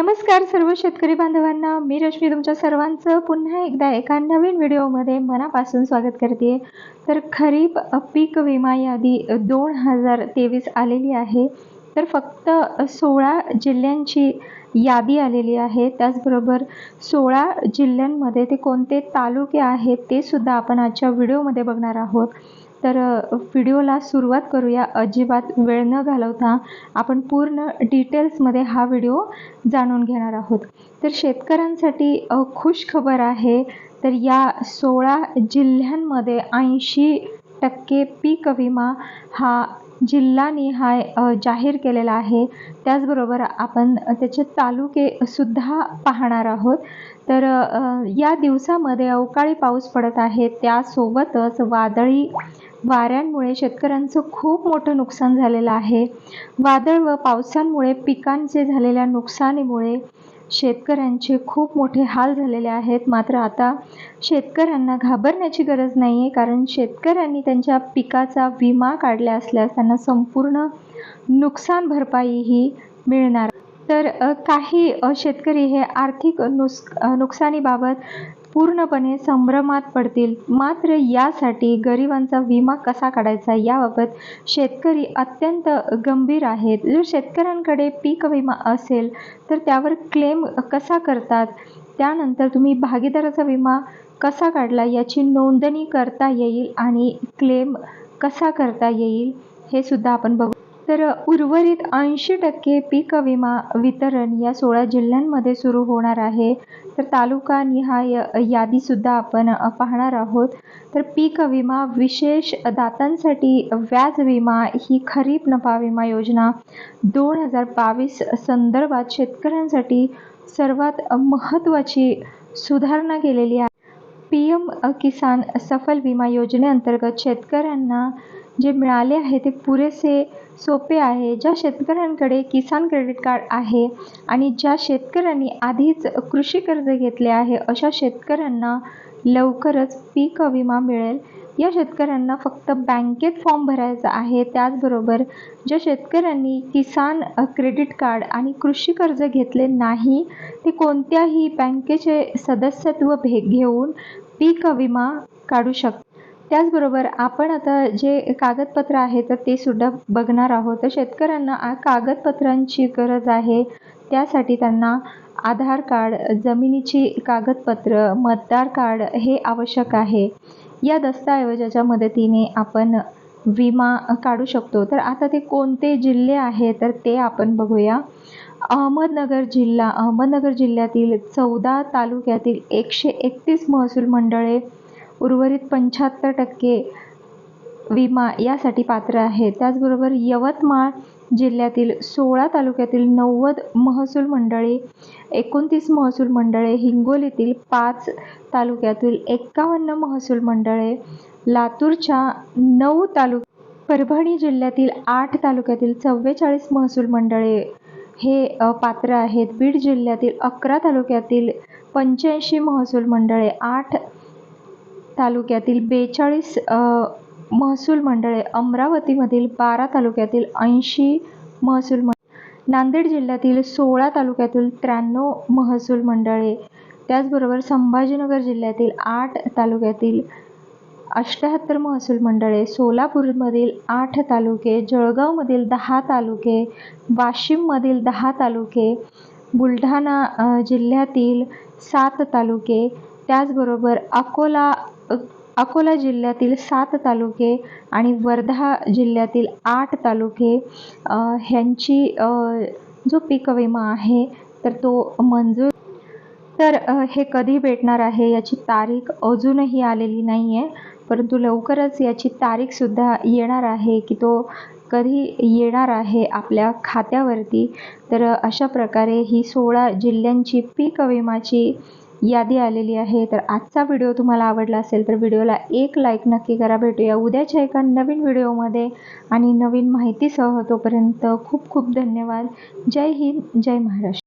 नमस्कार सर्व शेतकरी बांधवांना. मी रश्मी तुमच्या सर्वांचं पुन्हा एकदा एका नवीन व्हिडिओमध्ये मनापासून स्वागत करते. तर खरीप पीक विमा यादी दोन हजार तेवीस आलेली आहे. तर फक्त सोळा जिल्ह्यांची यादी आलेली आहे. त्याचबरोबर सोळा जिल्ह्यांमध्ये ते कोणते तालुके आहेत ते सुद्धा आपण आजच्या व्हिडिओमध्ये बघणार आहोत. तर व्हिडिओला सुरुवात करूया. अजिबात वेळ न घालवता आपण पूर्ण डिटेल्समध्ये हा व्हिडिओ जाणून घेणार आहोत. तर शेतकऱ्यांसाठी खुश खबर आहे तर या सोळा जिल्ह्यांमध्ये ऐंशी टक्के पीक विमा हा जिल्हानिहाय जाहीर केलेला आहे. त्याचबरोबर आपण त्याचे तालुके सुद्धा पाहणार आहोत. तर या दिवसामध्ये अवकाळी पाऊस पडत आहे. त्यासोबतच वादळी वाऱ्यांमुळे शेतकऱ्यांचं खूप मोठं नुकसान झालेलं आहे. वादळ व पावसांमुळे पिकांचे झालेल्या नुकसानीमुळे शेतकऱ्यांचे खूप मोठे हाल झालेले आहेत. मात्र आता शेतकऱ्यांना घाबरण्याची गरज नाही आहे कारण शेतकऱ्यांनी त्यांच्या पिकाचा विमा काढला असल्यास त्यांना संपूर्ण नुकसान भरपाई ही मिळणार. तर काही शेतकरी हे आर्थिक नुस नुकसानीबाबत पूर्णपणे संभ्रमात पडतील. मात्र यासाठी गरिबांचा विमा कसा काढायचा याबाबत शेतकरी अत्यंत गंभीर आहेत. जर शेतकऱ्यांकडे पीक विमा असेल तर त्यावर क्लेम कसा करतात? त्यानंतर तुम्ही भागीदाराचा विमा कसा काढला याची नोंदणी करता येईल आणि क्लेम कसा करता येईल हे सुद्धा आपण बघू. तर उर्वरित ऐंशी टक्के पीक विमा वितरण या सोळा जिल्ह्यांमध्ये सुरू होणार आहे. तर तालुका निहाय यादीसुद्धा आपण पाहणार आहोत. तर पीक विमा विशेष दातांसाठी व्याज विमा ही खरीप नफा विमा योजना दोन हजार बावीस संदर्भात शेतकऱ्यांसाठी सर्वात महत्त्वाची सुधारणा केलेली आहे. पी एम किसान सफल विमा योजनेअंतर्गत शेतकऱ्यांना जे मिळाले आहे ते पुरेसे सोपे आहे. ज्या शेतकऱ्यांकडे किसान क्रेडिट कार्ड आहे आणि ज्या शेतकऱ्यांनी आधीच कृषी कर्ज घेतले आहे अशा शेतकऱ्यांना लवकरच पीक विमा मिळेल. या शेतकऱ्यांना फक्त बँकेत फॉर्म भरायचा आहे. त्याचबरोबर ज्या शेतकऱ्यांनी किसान क्रेडिट कार्ड आणि कृषी कर्ज घेतले नाही ते कोणत्याही बँकेचे सदस्यत्व भे घेऊन पीक विमा काढू शकतात. त्याचबरोबर आपण आता जे कागदपत्र आहे तर ते सुद्धा बघणार आहोत. तर शेतकऱ्यांना कागदपत्रांची गरज आहे. त्यासाठी त्यांना आधार कार्ड जमिनीची कागदपत्र मतदार कार्ड हे आवश्यक आहे. या दस्तऐवजाच्या मदतीने आपण विमा काढू शकतो. तर आता ते कोणते जिल्हे आहे तर ते आपण बघूया. अहमदनगर जिल्हा अहमदनगर जिल्ह्यातील चौदा तालुक्यातील एकशे एकतीस महसूल मंडळे उर्वरित पंच्याहत्तर टक्के विमा यासाठी पात्र आहे. त्याचबरोबर यवतमाळ जिल्ह्यातील सोळा तालुक्यातील नव्वद महसूल मंडळे एकोणतीस महसूल मंडळे हिंगोलीतील पाच तालुक्यातील एक्कावन्न महसूल मंडळे लातूरच्या नऊ तालुक परभणी जिल्ह्यातील आठ तालुक्यातील चव्वेचाळीस महसूल मंडळे हे पात्र आहेत. बीड जिल्ह्यातील अकरा तालुक्यातील पंच्याऐंशी महसूल मंडळे आठ तालुक्यातील बेचाळीस महसूल मंडळे अमरावतीमधील बारा तालुक्यातील ऐंशी महसूल मंडळे नांदेड जिल्ह्यातील सोळा तालुक्यातील त्र्याण्णव महसूल मंडळे त्याचबरोबर संभाजीनगर जिल्ह्यातील आठ तालुक्यातील अष्ट्याहत्तर महसूल मंडळे सोलापूरमधील आठ तालुके जळगावमधील दहा तालुके वाशिममधील दहा तालुके बुलढाणा जिल्ह्यातील सात तालुके त्याचबरोबर अकोला अकोला जिल्ह्यातील सात तालुके आणि वर्धा जिल्ह्यातील आठ तालुके ह्यांची जो पीक विमा आहे तर तो मंजूर तर हे कधी भेटणार आहे याची तारीख अजूनही आलेली नाही आहे परंतु लवकरच याची तारीखसुद्धा येणार आहे की तो कधी येणार आहे आपल्या खात्यावरती. तर अशा प्रकारे ही सोळा जिल्ह्यांची पीक विमाची यादी आलेली आहे. तर आजचा व्हिडिओ तुम्हाला आवडला असेल तर व्हिडिओला एक लाईक नक्की करा. भेटूया उद्याच्या एका नवीन व्हिडिओमध्ये. आणि नवीन माहितीसह तोपर्यंत खूप खूप धन्यवाद. जय हिंद जय महाराष्ट्र.